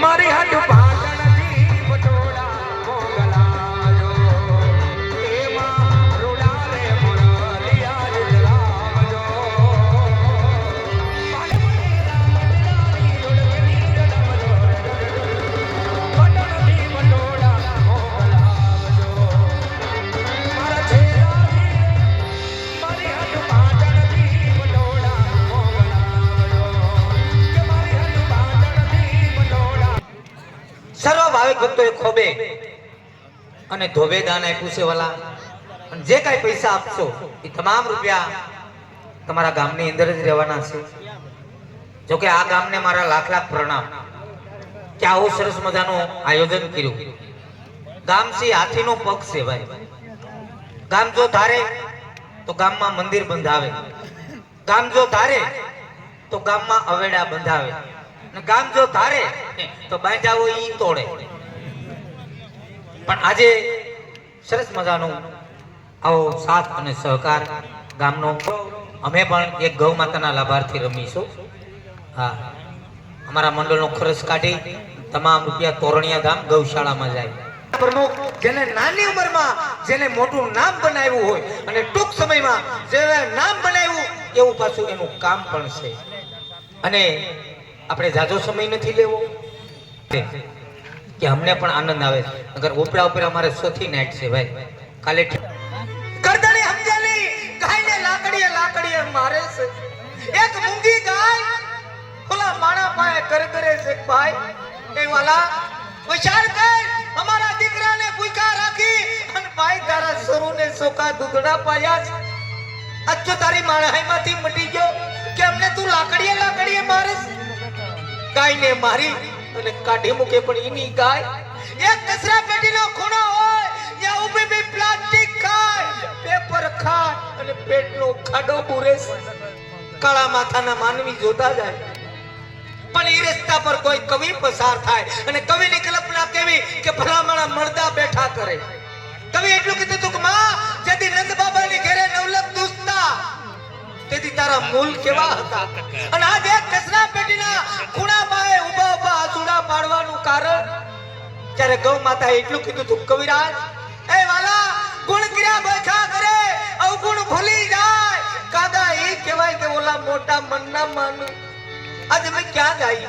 हमारे यहाँ जो સર્વ ભાવિક ભક્તોએ ખોબે. અને ધોબે દાન આપ્યું છે, વાલા, અને જે કાંઈ પૈસા આપશો, એ તમામ રૂપિયા તમારા ગામની અંદર જ રહેવાના છે. જોકે આ ગામને મારા લાખ લાખ પ્રણામ. કે આવું સરસ મજાનું આયોજન કર્યું. ગામ છે હાથીનો પગ છે, ભાઈ. ગામ જો ધારે, તો ગામમાં મંદિર બંધાવે. ગામ જો ધારે, તો ગામમાં અવેડા બંધાવે. ગામ જો ધારે, તો બાંધાવો ઈ તોડે. પણ આજે સરસ મજાનું આવો સાથ અને સહકાર ગામનો. અમે પણ એક ગૌ માતાના લાભાર્થી રમીશું. હા, અમારા મંડળનો ખર્ચ કાઢી તમામ રૂપિયા તોરણિયા ગામ ગૌશાળામાં જાય. પ્રમુખ જેને નાની ઉંમરમાં જેને મોટું નામ બનાવ્યું હોય અને ટૂંક સમયમાં જેને નામ બનાવ્યું, એવું પાછું એનું કામ પણ છે. અને આપણે જાજો સમય નથી લેવો. કે અમને પણ આનંદ આવે. અગર ઓપરા ઉપર અમારે સોથી નાઈટ છે ભાઈ. કાલે કરદણી સમજાલી ગાયને લાકડીએ લાકડીએ મારે છે. એક મૂંગી ગાય ઓલા માણા કર કરે છે ભાઈ. એ વાલા વિચાર કર અમારા દીકરાને ભૂખા રાખી અને ભાઈ તારા સરુને સોકા દૂધડા પાયા છે. અચ્છો, તારી તારી માણાઈમાંથી મટી ગયો. કે અમને તું લાકડીએ લાકડીએ મારે ગાયને મારી અને કાઢી મૂકે, પણ એની ગાય. એક કચરા પેટીનો ખૂણો હોય, ત્યાં ઊભી બી પ્લાસ્ટિક ખાય, પેપર ખાય, અને પેટનો ખાડો પૂરે કાળા માથાના માનવી જોતા જાય. પણ એ રસ્તા પર કોઈ કવિ પસાર થાય, અને કવિની કલ્પના કેવી કે ભલામણા મળદા બેઠા કરે. કવિ એટલું કીધું હતું કે, માં, જેથી નંદ બાબાની ઘરે નવલક દુસતા, તેથી તારા મૂલ કેવા હતા? અને આજે કસરા પેટીના ખૂણા પાસે ઊભા ત્યારે ગૌ માતા એટલું કીધું તું કવિરાજ, એ વાલા, ગુણ ક્રિયા બેઠા કરે? અવગુણ ભૂલી જાય. કાદા, એ કહેવાય કે ઓલા મોટા મનના માન. આજે મેં ક્યાં ગાઈ?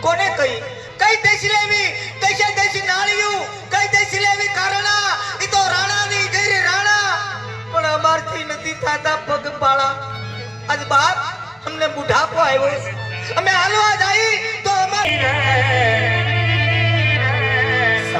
કોને કહી? કઈ દેશ લેવી? કૈસે દેશ નાળિયું? કઈ દેશ લેવી કારણા? એ તો રાણાની ગઈ રાણા. પણ અમારથી નથી થાતા પગ પાળા આજ બાપ અમને બુઢાપો આવ્યો. અમે હાલવા જાય તો અમારી